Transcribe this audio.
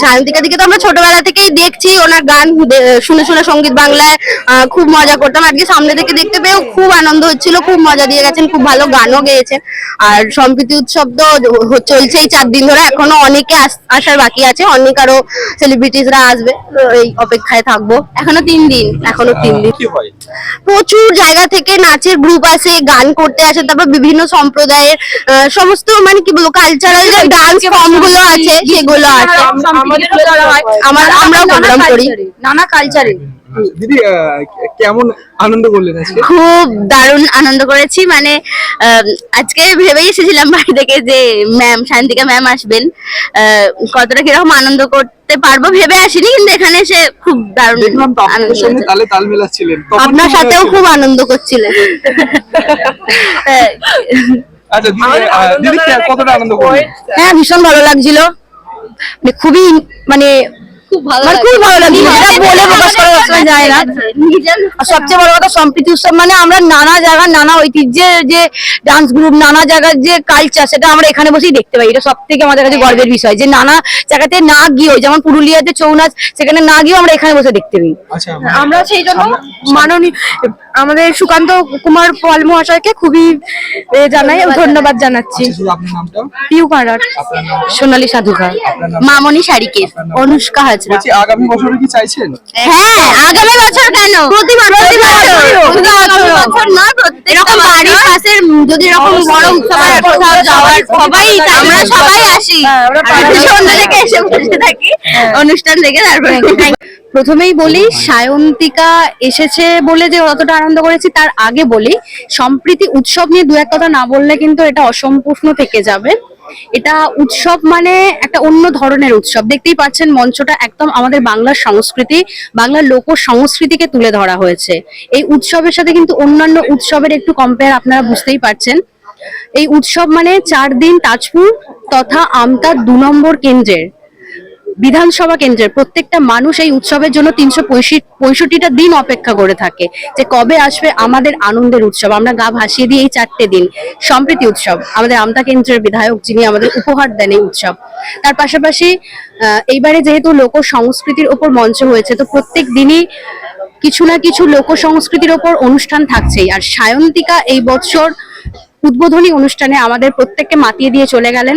সায়ন্তিকা দিকে তো আমরা ছোটবেলা থেকেই দেখছি, ওনার গান শুনে শুনে সংগীত বাংলায় খুব মজা করতাম। আজকে সামনে থেকে দেখতে পেয়েও খুব আনন্দ হচ্ছিল, খুব মজা দিয়ে গেছেন, খুব ভালো গানও গেয়েছেন। আর সম্প্রীতি উৎসব তো চলছেই চার দিন ধরে, এখনও অনেকে আস- আসার বাকি আছে, অনেক আরও সেলিব্রিটিসরা আসবে এই অপেক্ষায় থাকব। এখনও তিন দিন, এখনও তিন দিন। প্রচুর জায়গা থেকে নাচের গ্রুপ আসে গান করতে আসে তারপর বিভিন্ন সম্প্রদায়ের সমস্ত মানে কি বলব কালচারাল যে ডান্স ফর্মগুলো আছে সেগুলো আছে। আমার প্রোগ্রাম করি। নানা কালচারে দিদি কেমন আনন্দ করলেন আজকে? খুব দারুণ আনন্দ করেছি মানে আজকে ভেবেই এসেছিলাম বাড়ি থেকে যে ম্যাম শান্তিকা ম্যাম আসবেন। কতটা কীরকম আনন্দ করতে পারব ভেবে আসিনি কিন্তু এখানে এসে খুব দারুণ দেখলাম তো আনন্দ সঙ্গে তালে তাল মেলাচ্ছিলেন। আপনার সাথেও খুব আনন্দ করছিলেন। আচ্ছা দিদি কতটা আনন্দ হ্যাঁ ভীষণ ভালো লাগছিল। মানে খুবই মানে খুব ভালো মানে খুবই ভালো লাগছিল বলে প্রকাশ করা সবসময় যায় না। আর সবচেয়ে বড় কথা সম্প্রীতি উৎসব মানে আমরা নানা জায়গার নানা ঐতিহ্যের যে ডান্স গ্রুপ নানা জায়গার যে কালচার সেটা আমরা এখানে বসেই দেখতে পাই। এটা সব থেকে আমাদের কাছে গর্বের বিষয় যে নানা জায়গাতে না গিয়েও যেমন পুরুলিয়াতে ছৌ নাচ সেখানে না গিয়েও আমরা এখানে বসে দেখতে পাই। আচ্ছা আমরা সেই জন্য মাননীয় আমাদের সুকান্ত কুমার পল মহাশয়কে খুবই জানাই ধন্যবাদ জানাচ্ছি। আচ্ছা, পিউ সোনালী সাধুকা মামনি শাড়িকের অনুষ্কা হাজরা আগামী বছরে কি চাইছেন? হ্যাঁ আগামী বছর কেন? প্রতি বছর প্রতি বছর না এরকম বাড়ির পাশের যদি এরকম বড় উৎসব হয়, কোথাও যাওয়ার সবাই আমরা সবাই আসি। সন্ধ্যা থেকে এসে বসে থাকি। অনুষ্ঠান দেখে তারপরে প্রথমেই বলি সায়ন্তিকা এসেছে বলে যে অতটা আনন্দ করেছি তার আগে বলি সম্প্রীতি উৎসব নিয়ে দু এক কথা না বললে কিন্তু এটা অসম্পূর্ণ থেকে যাবে। এটা উৎসব মানে একটা অন্য ধরনের উৎসব। দেখতেই পাচ্ছেন মঞ্চটা একদম আমাদের বাংলার সংস্কৃতি, বাংলার লোক সংস্কৃতিকে তুলে ধরা হয়েছে। এই উৎসবের সাথে কিন্তু অন্যান্য উৎসবের একটু কম্পেয়ার আপনারা বুঝতেই পারছেন। এই উৎসব মানে চার দিন তাজপুর তথা আমতা দু নম্বর কেন্দ্রের। বিধানসভা কেন্দ্রের প্রত্যেকটা মানুষ এই উৎসবের জন্য তিনশো পঁয়ষট্টিটা দিন অপেক্ষা করে থাকে যে কবে আসবে আমাদের আনন্দের উৎসব। আমরা গা ভাসিয়ে দিয়ে এই চারটে দিন। সম্প্রীতি উৎসব। আমাদের আমতা কেন্দ্রের বিধায়ক যিনি আমাদের উপহার দেন এই উৎসব। তার পাশাপাশি এইবারে যেহেতু লোক সংস্কৃতির ওপর মঞ্চ হয়েছে, তো প্রত্যেক দিনই কিছু না কিছু লোক সংস্কৃতির ওপর অনুষ্ঠান থাকছেই। আর সায়ন্তিকা এই বছর উদ্বোধনী অনুষ্ঠানে আমাদের প্রত্যেককে মাতিয়ে দিয়ে চলে গেলেন।